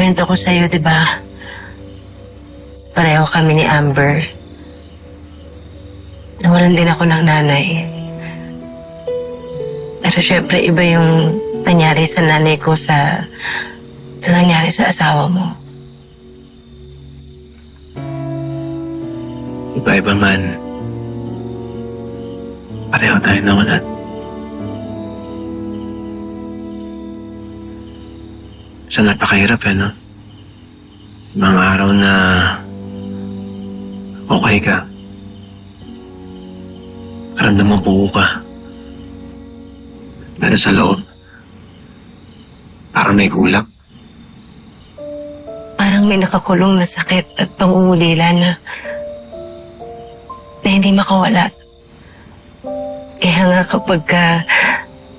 Nakwento ko sa'yo, di ba? Pareho kami ni Amber. Nawalan din ako ng nanay. Pero syempre, iba yung nangyari sa nanay ko sa... sa nangyari sa asawa mo. Iba-iba man. Pareho tayo nawalan. Sa napakahirap eh, no? Mga araw na okay ka. Karamdam mo buo ka. Pero sa loob, parang may kulang. Parang may nakakulong na sakit at pangungulila na na hindi makawala. Kaya nga kapag ka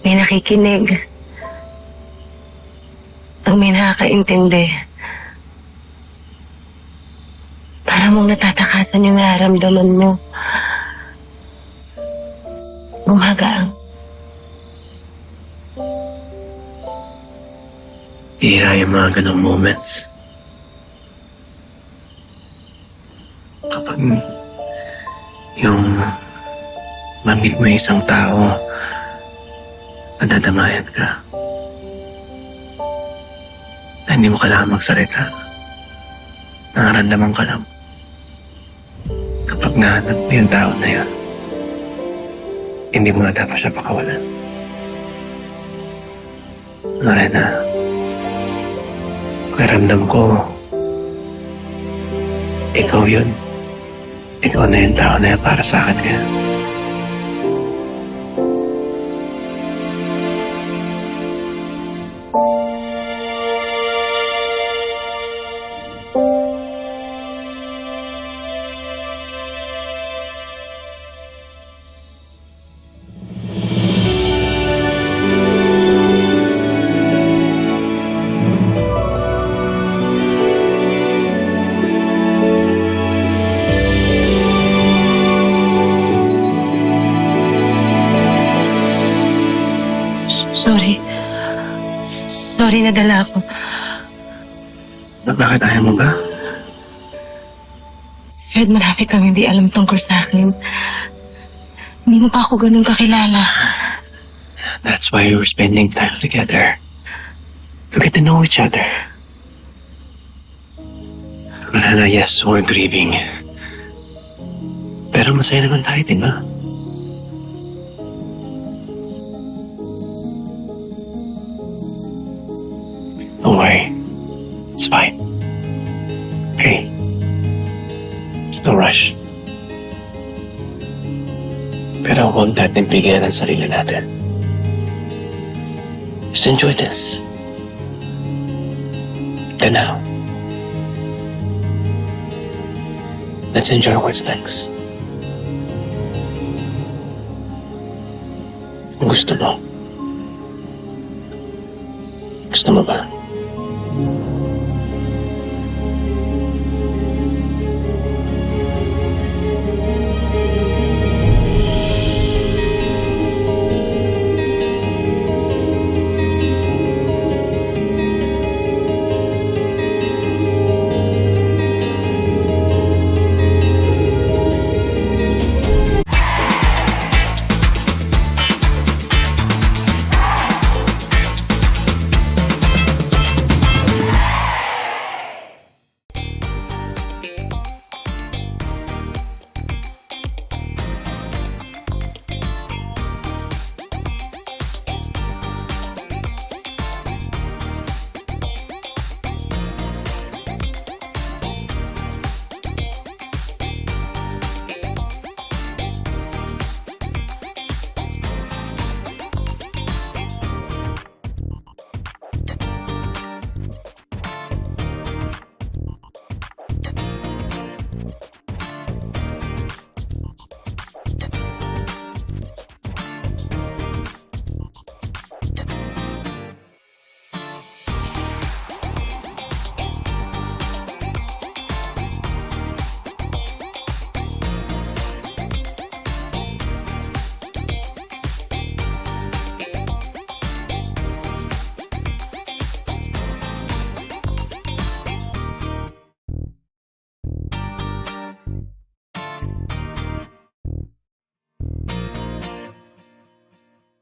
may nakikinig, pag may nakakaintindi, para mong natatakasan yung nararamdaman mo. Gumagaan. Iya yung mga ganong moments. Kapag yung mamit mo isang tao, nadadamayan ka. Na hindi mo kailangan magsalita. Nararamdaman ka lang. Kapag nahanap mo yung tao na yun, hindi mo na dapat siya pakawalan. Lorena, pakiramdam ko, ikaw yun. Ikaw na yung tao na yan para sa akin kaya. Sorry. Sorry, nadala ako. Bakit ayaw mo ba? Fred, marami kang hindi alam tungkol sa akin. Hindi mo pa ako ganun kakilala. That's why we were spending time together. To get to know each other. Lorena, yes, we're grieving. Pero masaya naman tayo, di ba? Don't worry. It's fine. Okay? There's no rush. Pero huwag natin bigyan ang sarili natin. Just enjoy this. And now, let's enjoy what's next. Gusto mo. Gusto mo ba?